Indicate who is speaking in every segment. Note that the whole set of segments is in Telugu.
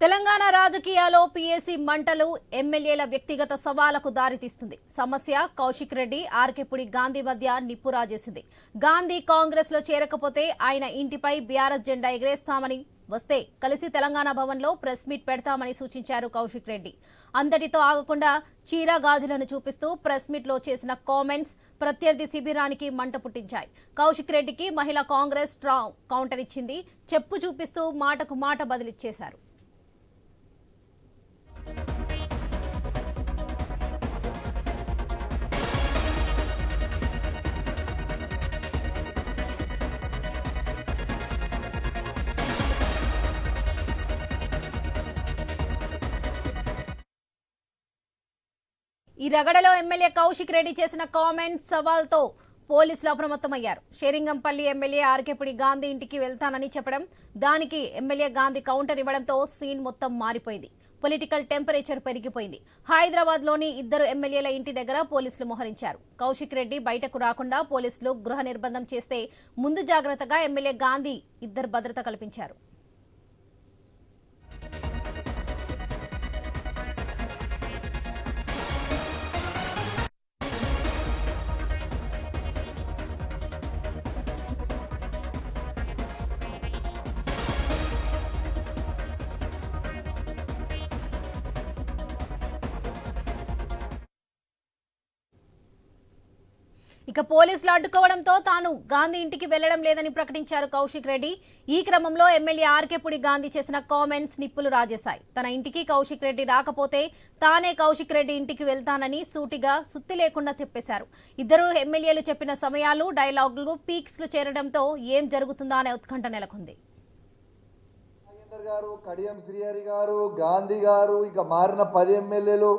Speaker 1: తెలంగాణ రాజకీయాల్లో పీఏసీ మంటలు ఎమ్మెల్యేల వ్యక్తిగత సవాలకు దారితీస్తుంది. సమస్య కౌశిక్ రెడ్డి ఆర్కెపుడి గాంధీ మధ్య నిప్పు రాజేసింది. గాంధీ కాంగ్రెస్లో చేరకపోతే ఆయన ఇంటిపై బీఆర్ఎస్ జెండా ఎగరేస్తామని వస్తే కలిసి తెలంగాణ భవన్లో ప్రెస్ మీట్ పెడతామని సూచించారు కౌశిక్ రెడ్డి. అంతటితో ఆగకుండా చీర గాజులను చూపిస్తూ ప్రెస్ మీట్లో చేసిన కామెంట్స్ ప్రత్యర్థి శిబిరానికి మంట పుట్టించాయి. కౌశిక్ రెడ్డికి మహిళా కాంగ్రెస్ స్ట్రాంగ్ కౌంటర్ ఇచ్చింది. చెప్పు చూపిస్తూ మాటకు మాట బదిలిచ్చేశారు ఈ రగడలో ఎమ్మెల్యే కౌశిక్ రెడ్డి చేసిన కామెంట్ సవాల్తో పోలీసులు అప్రమత్తమయ్యారు. షేరింగంపల్లి ఎమ్మెల్యే ఆర్కేపుడి గాంధీ ఇంటికి వెళ్తానని చెప్పడం దానికి ఎమ్మెల్యే గాంధీ కౌంటర్ ఇవ్వడంతో సీన్ మొత్తం మారిపోయింది. పొలిటికల్ టెంపరేచర్ పెరిగిపోయింది. హైదరాబాద్లోని ఇద్దరు ఎమ్మెల్యేల ఇంటి దగ్గర పోలీసులు మోహరించారు. కౌశిక్ రెడ్డి బయటకు రాకుండా పోలీసులు గృహ నిర్బంధం చేస్తే ముందు జాగ్రత్తగా ఎమ్మెల్యే గాంధీ ఇద్దరు భద్రత కల్పించారు. ఇక పోలీసులు అడ్డుకోవడంతో తాను గాంధీ ఇంటికి వెళ్ళడం లేదని ప్రకటించారు కౌశిక్ రెడ్డి. ఈ క్రమంలో ఎమ్మెల్యే ఆర్కేపుడి గాంధీ చేసిన కామెంట్స్ నిప్పులు రాజేశాయి. తన ఇంటికి కౌశిక్ రెడ్డి రాకపోతే తానే కౌశిక్ రెడ్డి ఇంటికి వెళ్తానని సూటిగా సుత్తి లేకుండా చెప్పేశారు ఇద్దరు ఎమ్మెల్యేలు చెప్పిన సమయాలు డైలాగులు పీక్స్లు చేరడంతో ఏం జరుగుతుందా అనే ఉత్కంఠ నెలకొంది.
Speaker 2: గారు కడియం శ్రీహరి గారు గాంధీ గారు ఇక మారిన పది ఎమ్మెల్యేలు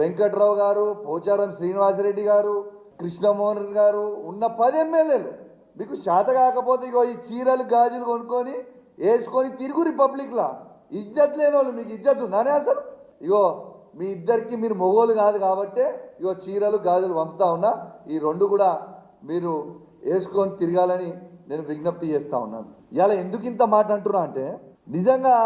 Speaker 2: వెంకట్రావు గారు పోచారం శ్రీనివాసరెడ్డి గారు కృష్ణమోహన్ గారు ఉన్న పది ఎమ్మెల్యేలు. మీకు శాత కాకపోతే ఇగో ఈ చీరలు గాజులు కొనుక్కొని వేసుకొని తిరుగు రిపబ్లిక్లా. ఇజ్జత్ లేని వాళ్ళు మీకు ఇజ్జత్ ఉందానే అసలు? ఇగో మీ ఇద్దరికి మీరు మొగోలు కాదు కాబట్టే ఇగో చీరలు గాజులు పంపుతా ఉన్నా. ఈ రెండు కూడా మీరు వేసుకొని తిరగాలని నేను విజ్ఞప్తి చేస్తా ఉన్నాను ఇలా ఎందుకు ఇంత మాట అంటున్నా అంటే నిజంగా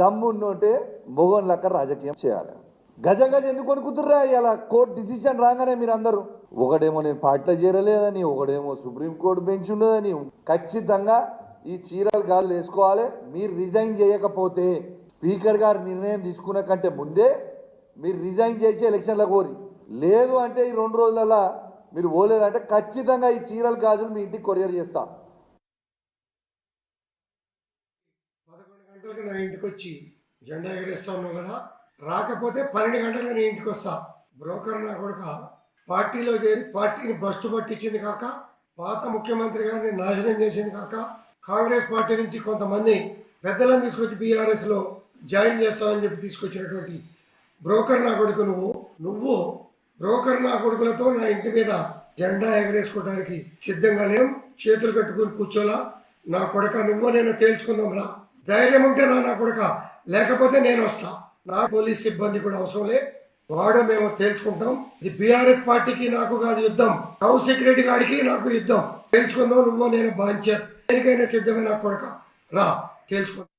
Speaker 2: దమ్మున్నోటే మొగోన్ లెక్క రాజకీయం చేయాలి. గజ గజ ఎందుకు కొనుక్కుతుర్రా? ఇలా కోర్టు డిసిషన్ రాగానే మీరు అందరూ ఒకడేమో నేను పార్టీలో చేరలేదని ఒకడేమో సుప్రీంకోర్టు బెంచ్ ఉన్నదని ఖచ్చితంగా ఈ చీరలు గాలు వేసుకోవాలి మీరు రిజైన్ చేయకపోతే స్పీకర్ గారు నిర్ణయం తీసుకున్న కంటే ముందే మీరు రిజైన్ చేసి ఎలక్షన్లకు కోరి లేదు అంటే ఈ రెండు రోజులలో మీరు పోలేదంటే ఖచ్చితంగా ఈ చీరల గాజులు మీ ఇంటికి కొరియర్ చేస్తా.
Speaker 3: పదకొండు గంటలకు నా ఇంటికి వచ్చి జెండా ఎగరేస్తా ఉన్నావు కదా రాకపోతే పన్నెండు గంటలకు నేను ఇంటికి వస్తా. బ్రోకర్ నా కొడుక. పార్టీలో చేరి పార్టీని బస్టు పట్టించింది కాక పాత ముఖ్యమంత్రి గారిని నాశనం చేసింది కాక కాంగ్రెస్ పార్టీ నుంచి కొంతమంది పెద్దలను తీసుకొచ్చి బీఆర్ఎస్లో జాయిన్ చేస్తామని చెప్పి తీసుకొచ్చినటువంటి బ్రోకర్ నా కొడుకు నువ్వు. నువ్వు బ్రోకర్ నా కొడుకులతో నా ఇంటి మీద జెండా ఎగరేసుకోవడానికి సిద్ధంగా లేం చేతులు కట్టుకుని కూర్చోలా. నా కొడక నువ్వు నేను తేల్చుకుందాం రా ధైర్యం ఉంటే నా నా కొడక. లేకపోతే నేను వస్తా. నా పోలీస్ సిబ్బంది కూడా అవసరం లే. వాడు మేము తేల్చుకుంటాం. ఇది బీఆర్ఎస్ పార్టీకి నాకు కాదు యుద్ధం. హౌస్ సెక్రటరీ గారికి నాకు యుద్ధం. తేల్చుకుందాం నువ్వు నేను బాధ్యత. దేనికైనా సిద్ధమైన కొడక. రా తేల్చుకుందాం.